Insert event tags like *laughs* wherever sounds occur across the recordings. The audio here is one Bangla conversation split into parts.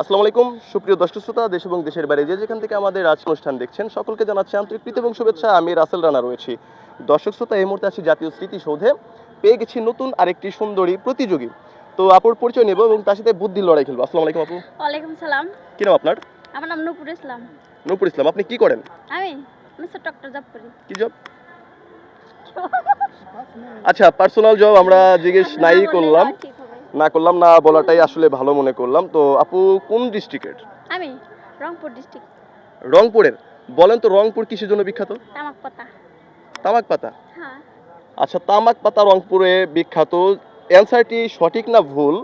আসসালামু আলাইকুম সুপ্রিয় দর্শক শ্রোতা দেশ এবং দেশের বাইরে যে যেখান থেকে আমাদের আজ অনুষ্ঠান দেখছেন সকলকে জানাচ্ছি আন্তরিক প্রীতি এবং শুভেচ্ছা। আমি রাসেল রানা রয়েছি। দর্শক শ্রোতা এই মুহূর্তে আছি জাতীয় স্মৃতিসৌধে। পেয়ে গেছি নতুন আরেকটি সুন্দরী প্রতিযোগী। তো আপুর পরিচয় নেব এবং তার সাথে বুদ্ধির লড়াই খেলব। আসসালামু আলাইকুম আপু। ওয়ালাইকুম সালাম। কি নাম আপনার? আমার নাম নূপুর ইসলাম। নূপুর ইসলাম আপনি কি করেন? আমি মিস্টার ডক্টর জব করি কি জব আচ্ছা পার্সোনাল জব আমরা জিজ্ঞেস নাই করলাম। না করলাম না বলাটাই আসলে ভালো মনে করলাম। তো আপু কোন ডিস্ট্রিক্টের আমি রংপুর ডিস্ট্রিক্ট রংপুরের? বলেন তো রংপুর কিসের জন্য বিখ্যাত? তামাক পাতা। তামাক পাতা? হ্যাঁ। আচ্ছা তামাক পাতা রংপুরে বিখ্যাত। অ্যান্সারটি সঠিক না ভুল?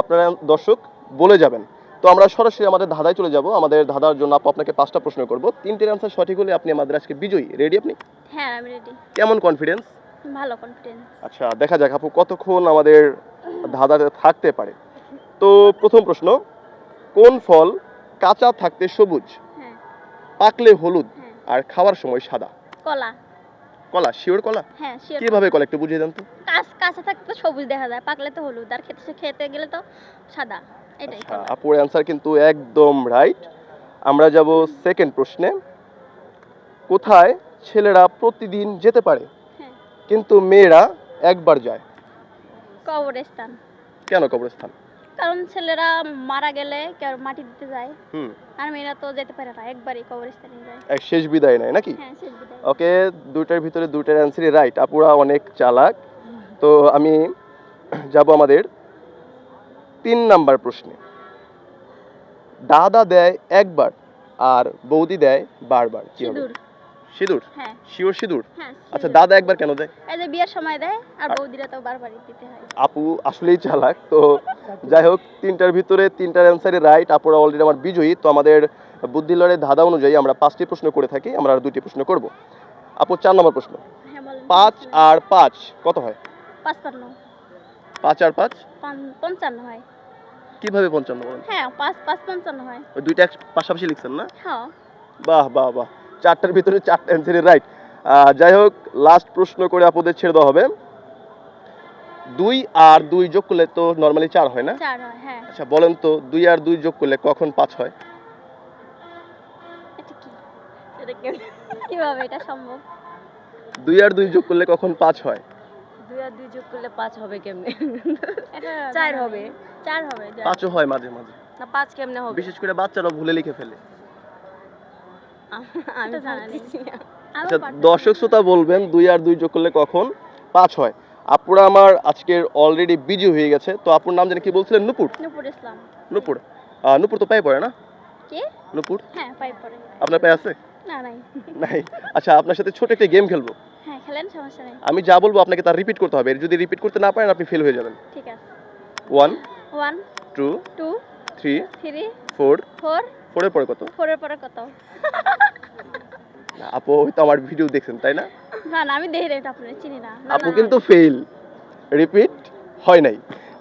আপনারা দর্শক বলে যাবেন। তো আমরা সরাসরি আমাদের ধাঁধায় চলে যাব। আমাদের ধাঁধার জন্য আপু আপনাকে পাঁচটা প্রশ্ন করব। তিনটের অ্যান্সার সঠিক হলে আপনি আমাদের আজকে বিজয়ী। রেডি আপনি? হ্যাঁ আমি রেডি কেমন কনফিডেন্স ভালো কনফিডেন্স আচ্ছা দেখা যাক আপু কতক্ষণ আমাদের ধাঁধাতে থাকতে পারে। তো প্রথম প্রশ্ন কোন ফল কাঁচা থাকতে সবুজ? হ্যাঁ। পাকলে হলুদ হ্যাঁ। আর খাওয়ার সময় সাদা? কলা। কলা? শিওর কলা? হ্যাঁ শিওর কীভাবে কলা একটু বুঝিয়ে দেন তো। কাঁচ কাঁচা থাকতে তো সবুজ দেখা যায় পাকলে তো হলুদ। আর খেতে খেতে গেলে তো সাদা। এটাই আচ্ছা আপুর অ্যান্সার কিন্তু একদম রাইট আমরা যাব সেকেন্ড প্রশ্নে। কোথায় ছেলেরা প্রতিদিন যেতে পারে? কিন্তু মেয়েরা একবার যায়। কবরস্থান। কেন কবরস্থান? কারণ ছেলেরা মারা গেলে কেউ মাটি দিতে যায়? হুম। আর মেয়েরা তো যেতে পারে না একবারই কবরস্থানে যায়। এক শেষ বিদায় নেয় নাকি? হ্যাঁ শেষ বিদায়। ওকে দুইটার ভিতরে দুইটার অ্যান্সারই রাইট আপুরা অনেক চালাক। তো আমি যাব আমাদের তিন নাম্বার প্রশ্নে। দাদা দেয় একবার আর বৌদি দেয় বারবার কি হবে? সিঁদুর? হ্যাঁ। শিওর সিঁদুর? হ্যাঁ আচ্ছা দাদা একবার কেন দেয়? এই যে বিয়ের সময় দেয় আর বৌদিরা তো বারবারই দিতে হয়। আপু আসলেই চালাক তো যাই হোক তিনটার ভিতরে তিনটার অ্যান্সারে রাইট আপুরা অলরেডি আমার বিজয়ী তো আমাদের বুদ্ধিলড়ের ধাঁধা অনুযায়ী আমরা পাঁচটি প্রশ্ন করে থাকি আমরা আর দুটি প্রশ্ন করব। আপু চার নম্বর প্রশ্ন। হ্যাঁ বলেন। পাঁচ আর পাঁচ কত হয়? পাঁচপান্ন পাঁচ আর পাঁচ? পঞ্চান্ন হয়। কীভাবে পঞ্চান্ন বলেন? হ্যাঁ পাঁচ পাঁচ পঞ্চান্ন হয়। ওই দুইটা পাশাপাশি লিখছেন না? হ্যাঁ। বাহ বাহ বাহ। চারটার ভিতরে চারটা অ্যান্সারে রাইট যাই হোক লাস্ট প্রশ্ন করে আপুদের ছেড়ে দেওয়া হবে। দুই আর দুই যোগ করলে তো নর্মালি চার হয় না? হ্যাঁ আচ্ছা বলেন তো দুই আর দুই যোগ করলে কখন পাঁচ হয়? এটা কি? এটা কেমনে- কীভাবে এটা সম্ভব? দুই আর দুই যোগ করলে কখন পাঁচ হয়? দুই আর দুই যোগ করলে পাঁচ হবে কেমনে? চার হবে। চার হবে পাঁচও হয় মাঝে মাঝে। না পাঁচ কেমনে হবে? বিশেষ করে বাচ্চারা ভুলে লিখে ফেলে। *laughs* আমি। পারতেছি না। আচ্ছা দর্শক শ্রোতা বলবেন দুই আর দুই যোগ করলে কখন? পাঁচ হয়। আপুরা আমার আজকের অলরেডি বিজি হয়ে গেছে তো আপুর নাম জানি কি বলছিলেন? নুপুর? নূপুর ইসলাম। নুপুর। আহ, নুপুর তো পায়ে পড়ে না? কে? নুপুর? হ্যাঁ পাইপ পরে আপনার পায়ে আছে? না নাই। নাই। আচ্ছা আপনার সাথে ছোট একটা গেম খেলব। হ্যাঁ খেলেন সমস্যা নেই। আমি যা বলব আপনাকে তার রিপিট করতে হবে। যদি রিপিট করতে না পারেন আপনি ফেল হয়ে যাবেন। ঠিক আছে। One one two two three three four four ফোরের পরে কত? ফোরের পরে কত? না, আপু হয়তো আমার ভিডিও দেখছেন তাই না? না না আমি দেখি নাই তো আপনার চিনি না। না, আপু কিন্তু ফেল রিপিট হয় নাই।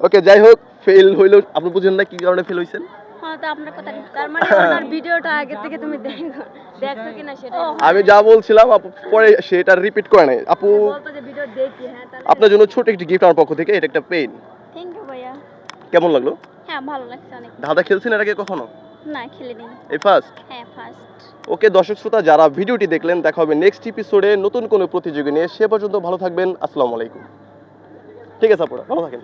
ওকে যাই হোক ফেল হইলেও আপনি বুঝেন না কি কারণে ফেল হইছেন? হ্যাঁ তো আপনার কথা তার মানে *coughs* ওনার ভিডিওটা আগে থেকে তুমি দেখো দেখছ কিনা সেটা? আমি যা বলছিলাম আপু পরে সেটা রিপিট করে নাই। আপু বলতো যে ভিডিও দেখি হ্যাঁ তাহলে আপনার জন্য ছোট একটি গিফট আমার পক্ষ থেকে এটা একটা পেন থ্যাংক ইউ ভাইয়া। কেমন লাগল? হ্যাঁ ভালো লাগছে অনেক। ধাঁধা খেলছেন এর আগে কখনো? না খেলিনি এই ফার্স্ট হ্যাঁ ফার্স্ট ওকে দর্শক শ্রোতা যারা ভিডিওটি দেখলেন দেখা হবে নেক্সট এপিসোডে নতুন কোনো প্রতিযোগী নিয়ে। সে পর্যন্ত ভালো থাকবেন। আসসালামু আলাইকুম। ঠিক আছে আপুরা ভালো থাকেন।